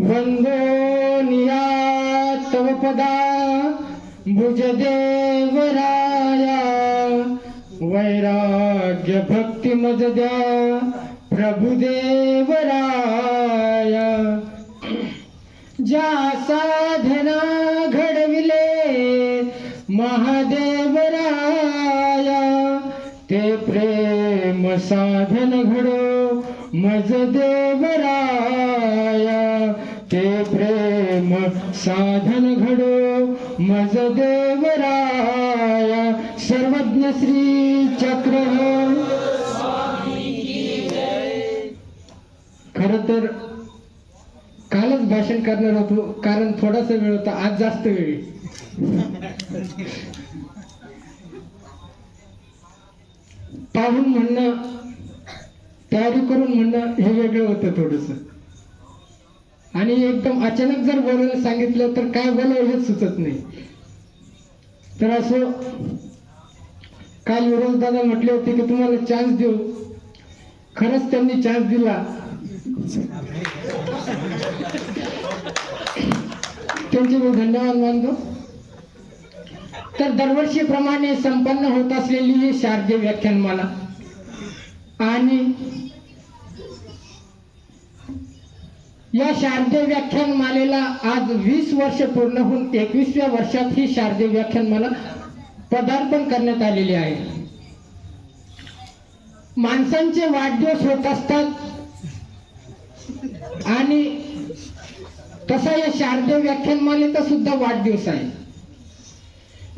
वंदोनिया तव पदा भुजदेवराया वैराग्य भक्ति मज द्या प्रभुदेवराया ज्या साधना घडविले महादेवराया। ते प्रेम साधन घडो मज देवराया। ते प्रेम साधन घडो. मज देवराया सर्वज्ञ श्री चक्र हो. खर तर कालच भाषण करणार होतो कारण थोडासा वेळ होता आज जास्त वेळ. पाहून म्हणणं तयारी करून म्हणणं हे वेगळं होतं थोडस. आणि एकदम अचानक जर बोलायला सांगितलं तर काय बोलावं हेच सुचत नाही. तर असं काल दादा म्हटले होते की तुम्हाला चान्स देऊ. खरंच त्यांनी चान्स दिला. त्यांचे मी धन्यवाद मानतो. तर दरवर्षीप्रमाणे संपन्न होत असलेली ही शारदीय व्याख्यानमाला. आणि या शारदीय व्याख्यानमालेला आज वीस वर्ष पूर्ण होऊन एकवीसव्या वर्षात ही शारदीय व्याख्यानमाला पदार्पण करण्यात आलेली आहे. माणसांचे वाढदिवस होत असतात आणि तसा या शारदीय व्याख्यानमालेचा सुद्धा वाढदिवस आहे.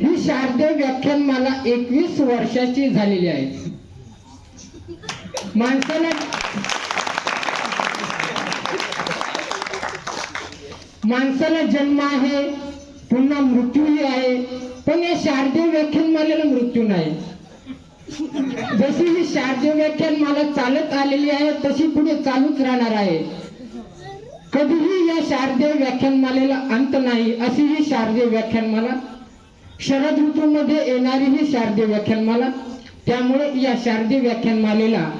ही शारदीय व्याख्यानमाला एकवीस वर्षाची झालेली आहे. माणसाला माणसाला जन्म आहे पुन्हा मृत्यूही आहे पण या शारदीय व्याख्यानमालेला मृत्यू नाही. जशी ही शारदीय व्याख्यानमाला चालत आलेली आहे तशी पुढे चालूच राहणार आहे. कधीही या शारदीय व्याख्यानमालेला अंत नाही अशी ही शारदीय व्याख्यानमाला शरद ऋतूमध्ये येणारी ही शारदीय व्याख्यानमाला त्यामुळे या शारदीय व्याख्यानमालेला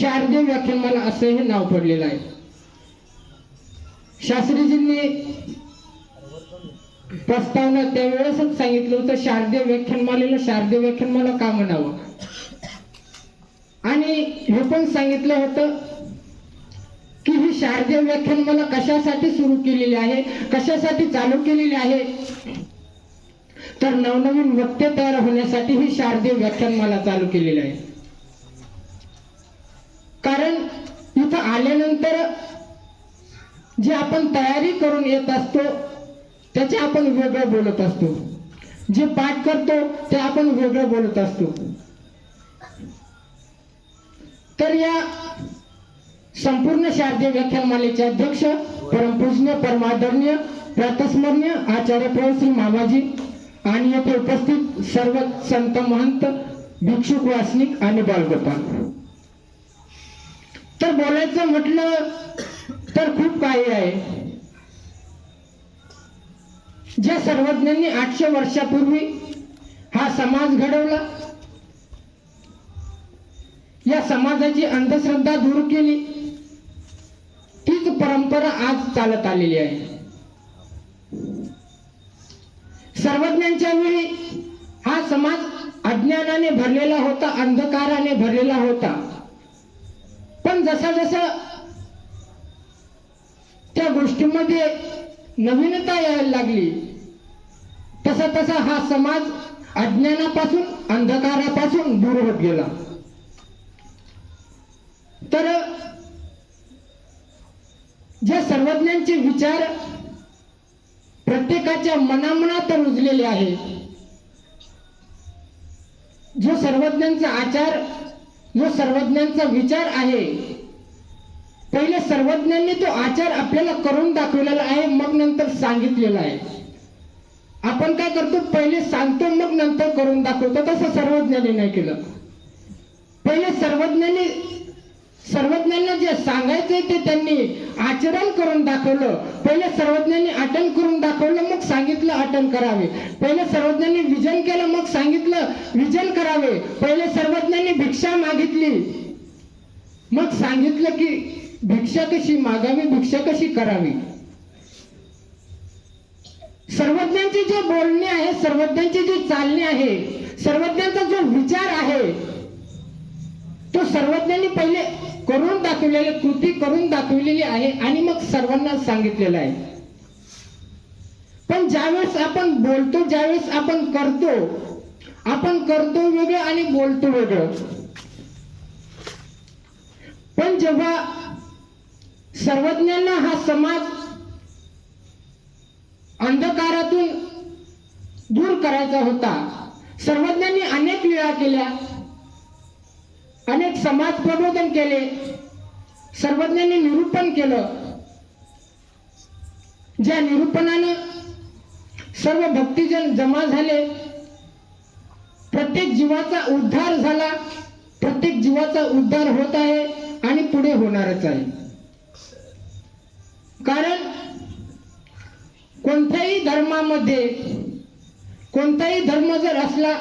शारदीय व्याख्यानमाला असं हे नाव पडलेलं आहे. शास्त्रीजींनी प्रस्तावना त्यावेळेसच सांगितलं होतं शारदीय व्याख्यानमालेला शारदीय व्याख्यानमाला का म्हणावं? आणि हे पण सांगितलं होतं की ही शारदीय व्याख्यानमाला कशासाठी सुरू केलेली आहे कशासाठी चालू केलेली आहे? तर नवनवीन वक्ते तयार होण्यासाठी ही शारदीय व्याख्यानमाला चालू केलेली आहे. कारण इथं आल्यानंतर जे आपण तयारी करून येत असतो त्याचे आपण वेगळं बोलत असतो. जे पाठ करतो ते आपण वेगळं बोलत असतो. तर या संपूर्ण शारदीय व्याख्यानमालेचे अध्यक्ष परमपूजनीय परमादरणीय प्रातस्मरणीय आचार्य प्रभू श्री मामाजी आणि येथे उपस्थित सर्व संत महंत भिक्षुक वासनिक आणि बालगोपाल तर बोलायचं म्हटलं तर खूप काही आहे. ज्या सर्वज्ञांनी आठशे वर्षापूर्वी हा समाज घडवला या समाजाची अंधश्रद्धा दूर केली तीच परंपरा आज चालत आलेली आहे. सर्वज्ञांच्या वेळी हा समाज अज्ञानाने भरलेला होता अंधकाराने भरलेला होता. पण जसा जसा त्या गोष्टीमध्ये नवीनता यायला लागली. तसा तसा हा समाज अज्ञानापासून अंधकारापासून दूर होत गेला. तर ज्या सर्वज्ञांचे विचार प्रत्येकाच्या मनामनात रुजलेले आहे जो सर्वज्ञांचा आचार जो सर्वज्ञांचा विचार आहे पहिले सर्वज्ञांनी तो आचार आपल्याला करून दाखवलेला आहे मग नंतर सांगितलेला आहे. आपण काय करतो? पहिले सांगतो मग नंतर करून दाखवतो. तसं सर्वज्ञांनी नाही केलं. पहिले सर्वज्ञांनी सर्वज्ञांना जे सांगायचंय ते त्यांनी आचरण करून दाखवलं. पहिले सर्वज्ञांनी अटन करून दाखवलं मग सांगितलं अटन करावे. पहिले सर्वज्ञांनी विजन केलं मग सांगितलं विजन करावे. पहिले सर्वज्ञांनी भिक्षा मागितली मग सांगितलं की भिक्षा कशी मागावी भिक्षा कशी करावी? सर्वज्ञांचे जे बोलणे आहे सर्वज्ञांचे जे चालणे आहे सर्वज्ञांचा जो विचार आहे तो सर्वज्ञांनी पहिले करून दाखवलेले कृती करून दाखवलेली आहे आणि मग सर्वांना सांगितलेलं आहे. पण ज्यावेळेस आपण बोलतो ज्यावेळेस आपण करतो आपण करतो वेगळं आणि बोलतो वेगळं. पण जेव्हा सर्वज्ञांना हा समाज अंधकारातून दूर करायचा होता. सर्वज्ञांनी अनेक वेळा केल्या. अनेक समाज प्रबोधन केले. सर्वज्ञांनी निरूपण केलं. ज्या निरूपणानं सर्व भक्तिजन जमा झाले. प्रत्येक जीवाचा उद्धार झाला. प्रत्येक जीवाचा उद्धार होत आहे आणि पुढे होणारच आहे. कारण कोणत्याही धर्मामध्ये कोणताही धर्म जर असला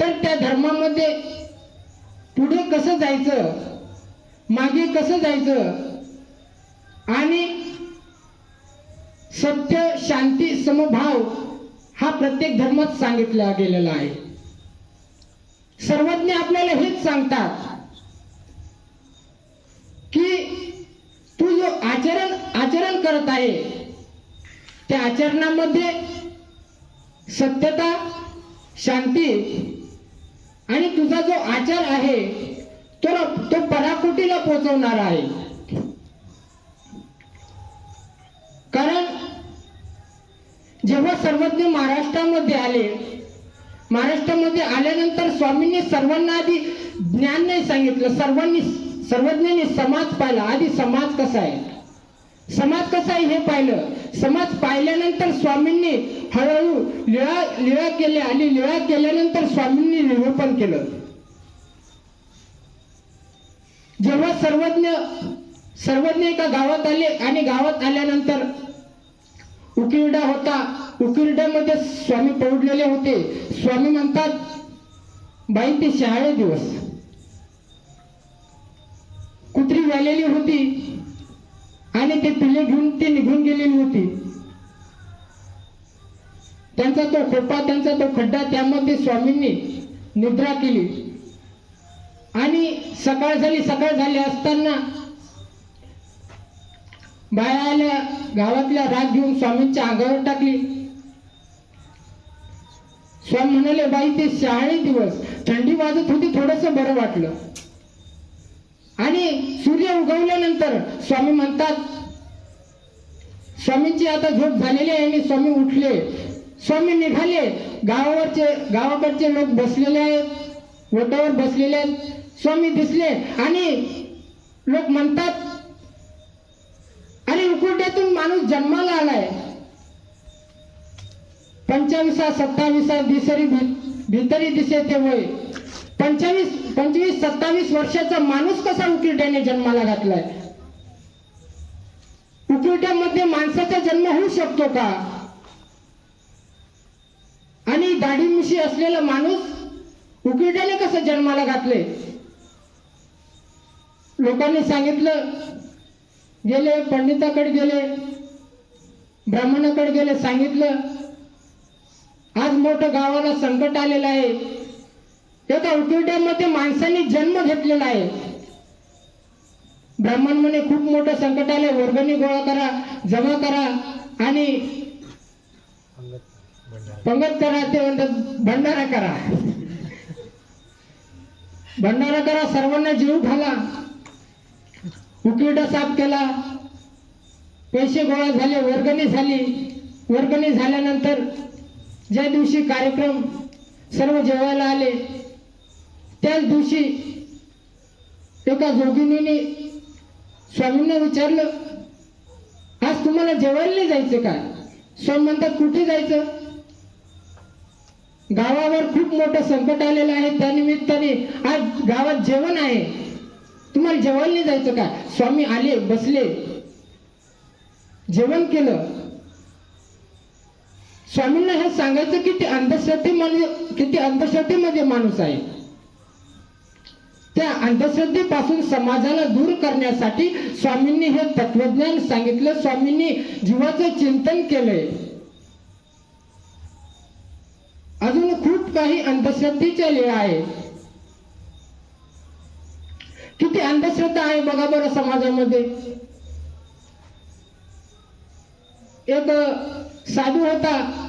तर त्या धर्मामध्ये पुढे कसं जायचं मागे कसं जायचं आणि सत्य शांती समभाव हा प्रत्येक धर्मात सांगितला गेलेला आहे. सर्वज्ञ आपल्याला हेच सांगतात की तू जो आचरण आचरण करत आहे त्या आचरणामध्ये सत्यता शांती आणि तुझा जो आचार आहे तो तो पराकोटीला पोचवणार आहे. कारण जेव्हा सर्वज्ञ महाराष्ट्रामध्ये आले महाराष्ट्रामध्ये आल्यानंतर स्वामींनी सर्वांना आधी ज्ञान नाही सांगितलं सर्वांनी सर्वज्ञांनी समाज पाहिला. आधी समाज कसा आहे? समाज कसा आहे हे पाहिलं. समाज पाहिल्यानंतर स्वामींनी हळूहळू लिळा लिळा केल्या आणि लिळा केल्यानंतर स्वामींनी निरूपण केलं. जेव्हा सर्वज्ञ सर्वज्ञ एका गावात आले आणि गावात आल्यानंतर उकिरडा होता. उकिरड्यामध्ये स्वामी पौडलेले होते. स्वामी म्हणतात बाई ते शहाळे दिवस. कुत्री झालेली होती आणि ते पिल्ले घेऊन ते निघून गेलेली होती. त्यांचा तो खोपा त्यांचा तो खड्डा त्यामध्ये स्वामींनी निद्रा केली. आणि सकाळ झाली सकाळ झाली असताना बाया आल्या गावातल्या राग घेऊन स्वामींच्या अंगावर टाकली. स्वामी म्हणाले बाई ते शहाळे दिवस. थंडी वाजत होती थोडस बरं वाटलं. आणि सूर्य उगवल्यानंतर स्वामी म्हणतात स्वामींची आता झोप झालेली आहे आणि स्वामी उठले. स्वामी निघाले. गावावरचे गावाकडचे लोक बसलेले आहेत. ओटावर बसलेले आहेत. स्वामी दिसले आणि लोक म्हणतात आणि उकुट्यातून माणूस जन्माला आलाय. पंचवीसा सत्तावीसा दिसरी भितरी दिसे ते वय. पंचवीस पंचवीस सत्तावीस वर्षाचा माणूस कसा उकिरट्याने जन्माला घातलाय? उकिरट्यामध्ये माणसाचा जन्म होऊ शकतो का? आणि दाढीमुशी असलेला माणूस उकिरट्याने कसं जन्माला घातले? लोकांनी सांगितलं गेले पंडिताकडे गेले ब्राह्मणाकडे गेले सांगितलं आज मोठं गावाला संकट आलेलं आहे. एका उकिरड्यामध्ये माणसांनी जन्म घेतलेला आहे. ब्राह्मण म्हणे खूप मोठं संकट आले. वर्गणी गोळा करा जमा करा आणि पंगत करा ते म्हणतात भंडारा करा. भंडारा करा. सर्वांना जीव घाला उकिरडा साफ केला. पैसे गोळा झाले वर्गणी झाली. वर्गणी झाल्यानंतर ज्या दिवशी कार्यक्रम सर्व जेवायला आले त्याच दिवशी एका जोगिनीने स्वामींना विचारलं आज तुम्हाला जेवायला जायचं का? स्वामी म्हणतात कुठे जायचं? गावावर खूप मोठं संकट आलेलं आहे. त्यानिमित्ताने आज गावात जेवण आहे. तुम्हाला जेवायला जायचं का? स्वामी आले बसले. जेवण केलं. स्वामींना हे सांगायचं की ते अंधश्रद्धेमध्ये किती अंधश्रद्धेमध्ये माणूस आहे. त्या अंधश्रद्धेपासून समाजाला दूर करण्यासाठी स्वामींनी हे तत्वज्ञान सांगितलं. स्वामींनी जीवाचं चिंतन केलंय. अजून खूप काही अंधश्रद्धेच्या लीळा आहे. किती अंधश्रद्धा आहे बघा बरं समाजामध्ये. एक साधू होता.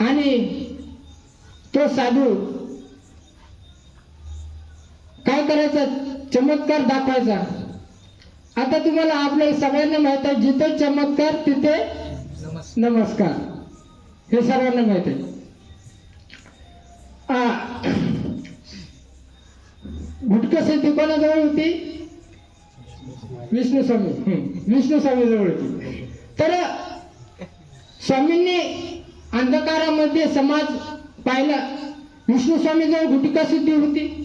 आणि तो साधू काय करायचं? चमत्कार दाखवायचा. आता तुम्हाला आपल्याला सगळ्यांना माहीत आहे जिथे चमत्कार तिथे नमस्कार. हे सर्वांना माहीत आहे. आ, सिद्धी कोणाजवळ होती? विष्णू स्वामी. विष्णू स्वामी जवळ होती. तर स्वामींनी अंधकारामध्ये समाज पाहिला. विष्णू स्वामी जवळ गुटका सिद्धी होती.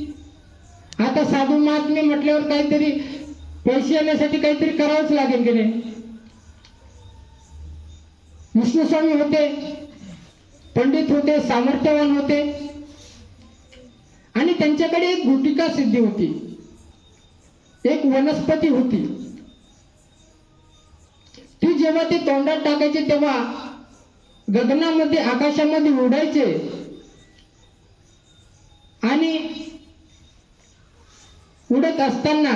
आता साधू महात्मे म्हटल्यावर काहीतरी पैसे येण्यासाठी काहीतरी करावंच लागेल की नाही? विष्णुस्वामी होते पंडित होते सामर्थ्यवान होते. आणि त्यांच्याकडे एक गुटिका सिद्धी होती. एक वनस्पती होती. ती जेव्हा ते तोंडात टाकायचे तेव्हा गगनामध्ये आकाशामध्ये उडायचे. आणि उडत असताना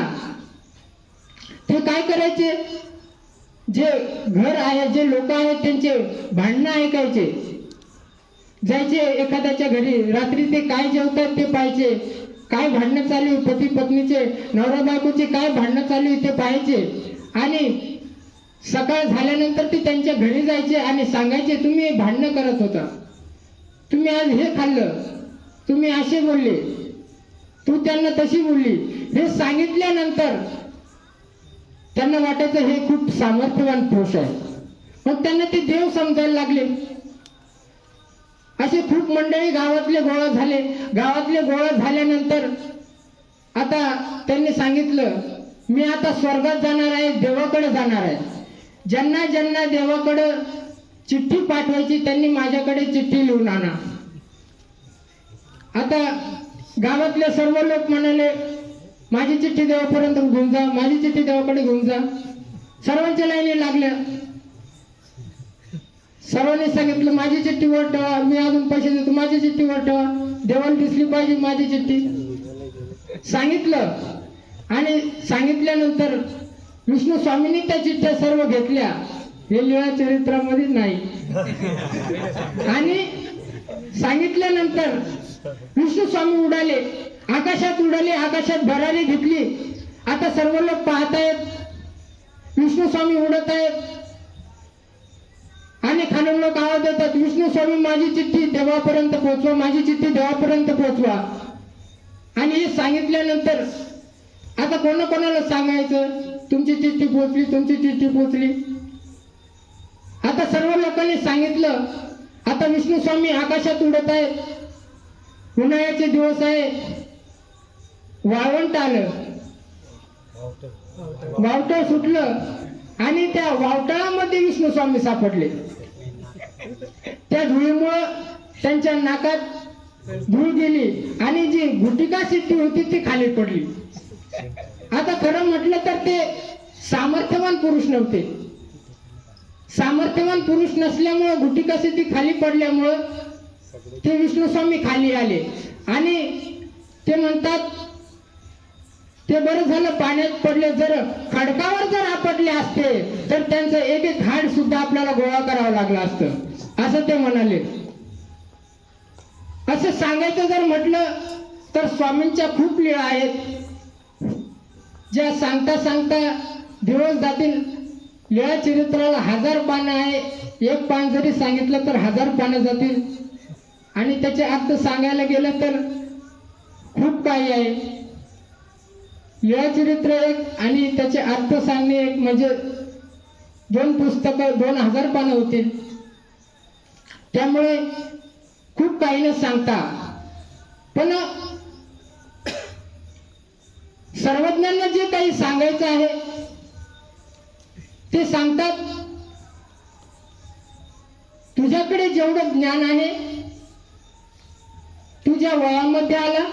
ते काय करायचे? जे घर आहे जे लोक आहेत त्यांचे भांडणं ऐकायचे. जायचे एखाद्याच्या घरी रात्री ते काय जेवतात ते पाहायचे. काय भांडणं चालू पती पत्नीचे नवरा बायकोचे काय भांडणं चालू आहे ते पाहायचे. आणि सकाळ झाल्यानंतर ते त्यांच्या घरी जायचे आणि सांगायचे तुम्ही भांडणं करत होता. तुम्ही आज हे खाल्लं. तुम्ही असे बोलले. तू त्यांना तशी बोलली. हे सांगितल्यानंतर त्यांना वाटायचं हे खूप सामर्थ्यवान पुरुष आहे मग त्यांना ते देव समजायला लागले. असे खूप मंडळी गावातले गोळा झाले. गावातले गोळा झाल्यानंतर आता त्यांनी सांगितलं मी आता स्वर्गात जाणार आहे देवाकडे जाणार आहे. ज्यांना ज्यांना देवाकडं चिठ्ठी पाठवायची त्यांनी माझ्याकडे चिठ्ठी लिहून आणा. आता गावातले सर्व लोक म्हणाले माझी चिठ्ठी देवापर्यंत घेऊन जा माझी चिठ्ठी देवाकडे घेऊन जा. सर्वांच्या लाईनी लागल्या. सर्वांनी सांगितलं माझी चिठ्ठी वर ठेवा मी अजून पैसे देतो माझी चिठ्ठी वर ठेवा. देवाला दिसली पाहिजे माझी चिठ्ठी. सांगितलं. आणि सांगितल्यानंतर विष्णू स्वामींनी त्या चिठ्ठ्या सर्व घेतल्या. हे लिळा चरित्रामध्ये नाही. आणि सांगितल्यानंतर विष्णू स्वामी उडाले आकाशात उडाले आकाशात भरारी घेतली. आता सर्व लोक पाहतायत विष्णू स्वामी उडत आहेत आणि खालून लोक आवाज देतात विष्णू स्वामी माझी चिठ्ठी देवापर्यंत पोहोचवा माझी चिठ्ठी देवापर्यंत पोहोचवा. आणि हे सांगितल्यानंतर आता कोणा कोणाला सांगायचं? तुमची चिठ्ठी पोहोचली तुमची चिठ्ठी पोहोचली. आता सर्व लोकांनी सांगितलं आता विष्णू स्वामी आकाशात उडत आहेत उन्हाळ्याचे दिवस आहे. वाळवंट आलं. वावटळ सुटलं. आणि त्या वावटळामध्ये विष्णू स्वामी सापडले. त्या धुळीमुळं त्यांच्या नाकात धूळ गेली आणि जी गुटिका शिट्टी होती ती खाली पडली. आता खरं म्हटलं तर ते सामर्थ्यवान पुरुष नव्हते. सामर्थ्यवान पुरुष नसल्यामुळं गुटिका सिद्धी खाली पडल्यामुळं ते विष्णुस्वामी खाली आले. आणि ते म्हणतात ते बरं झालं पाण्यात पडले जर खडकावर जर आपटले असते तर त्यांचं एक एक हाड सुद्धा आपल्याला गोळा करावं लागलं असतं. असं ते म्हणाले. असं सांगायचं जर म्हटलं तर स्वामींच्या खूप लीळा आहेत. ज्या सांगता सांगता दिवस जातील या चरित्राला हजार पानं आहे. एक पान जरी सांगितलं तर हजार पानं जातील. आणि त्याचे अर्थ सांगायला गेलं तर खूप काही आहे. लीळाचरित्र एक आणि त्याचे अर्थ सांगणे एक म्हणजे दोन पुस्तकं दोन हजार पानं होतील. त्यामुळे खूप काही न सांगता. पण सर्वज्ञांना जे काही सांगायचं आहे ते सांगतात तुझ्याकडे जेवढं ज्ञान आहे तुझ्या वयामध्ये आला.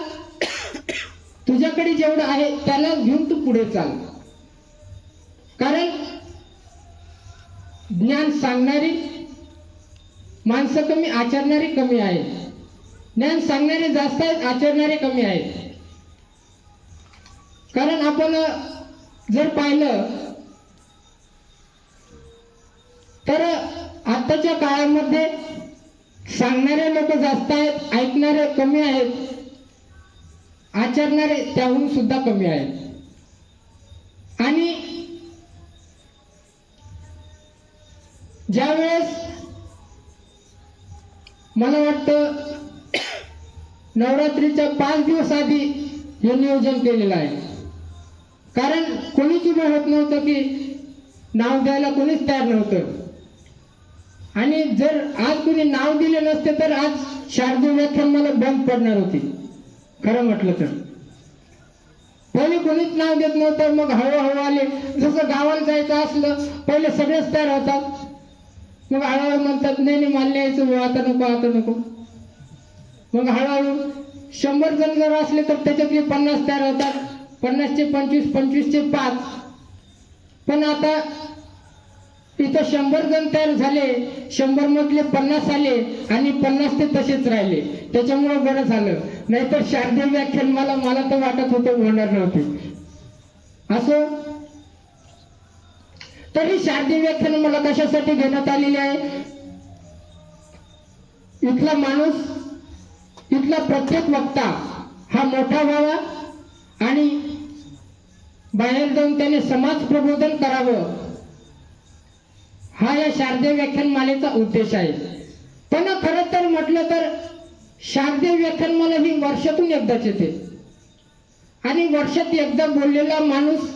तुझ्याकडे जेवढं आहे त्याला घेऊन तू पुढे चाल. कारण ज्ञान सांगणारी माणसं कमी आचरणारे कमी आहेत. ज्ञान सांगणारे जास्त आहेत आचरणारे कमी आहेत. कारण आपण जर पाहिलं तर आत्ताच्या काळामध्ये सांगणारे लोक जास्त आहेत ऐकणारे कमी आहेत आचरणारे त्याहून सुद्धा कमी आहेत. आणि ज्यावेळेस मला वाटतं नवरात्रीच्या पाच दिवस आधी हे नियोजन केलेलं आहे. कारण कोणीच उभं होत नव्हतं की नाव द्यायला कोणीच तयार नव्हतं. आणि जर आज कोणी नाव दिले नसते तर आज शारदीय व्याख्यान मला बंद पडणार होती. खरं म्हटलं तर. पहिले कोणीच नाव देत नव्हतं मग हळूहळू आले. जसं गावाला जायचं असलं पहिले सगळेच तयार होतात. मग हळूहळू म्हणतात नाही नाही मान्य यायचं आता नको आता नको. मग हळूहळू शंभर जण जर असले तर त्याच्यातले पन्नास तयार होतात. पन्नासचे पंचवीस पंचवीसचे पाच. पण आता तिथं शंभर जण तयार झाले शंभर मधले पन्नास आले आणि पन्नास ते तसेच राहिले. त्याच्यामुळे बरं झालं. नाहीतर शारदीय व्याख्यान मला मला तर वाटत होतं होणार नव्हते. असो. तरी शारदीय व्याख्यान मला कशासाठी घेण्यात आलेली आहे? इथला माणूस इथला प्रत्येक वक्ता हा मोठा व्हावा आणि बाहेर जाऊन त्याने समाज प्रबोधन करावं. हा या शारदीय व्याख्यान मालेचा उद्देश आहे. पण खरं तर म्हटलं तर शारदीय व्याख्यान मला ही वर्षातून एकदाच येते. आणि वर्षात एकदा बोललेला माणूस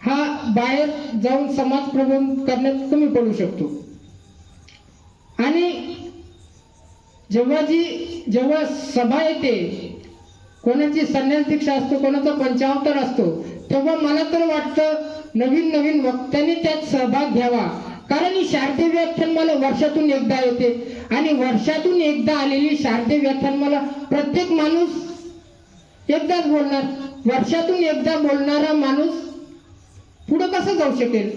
हा बाहेर जाऊन समाज प्रबोधन करण्यात कमी पडू शकतो. आणि जेव्हा जी जेव्हा सभा येते कोणाची संन्यास दीक्षा असतो कोणाचा पंचावतार असतो तेव्हा मला तर वाटतं नवीन नवीन वक्त्यांनी त्यात सहभाग घ्यावा. कारण ही शारदीय व्याख्यान मला वर्षातून एकदा येते. आणि वर्षातून एकदा आलेली शारदीय व्याख्यान मला प्रत्येक माणूस एकदाच बोलणार. वर्षातून एकदा बोलणारा माणूस पुढं कसं जाऊ शकेल?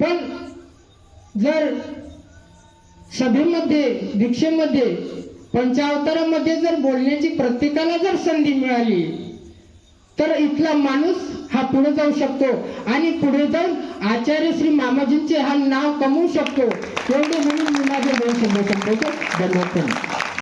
पण जर सभेमध्ये दीक्षेमध्ये पंचावतारामध्ये जर बोलण्याची प्रत्येकाला जर संधी मिळाली तर इथला माणूस हा पुढे जाऊ शकतो आणि पुढे जाऊन आचार्य श्री मामाजींचे हा नाव कमवू शकतो. एवढे म्हणून मी माझे दोन शब्द संपवतो म्हणजे धन्यवाद.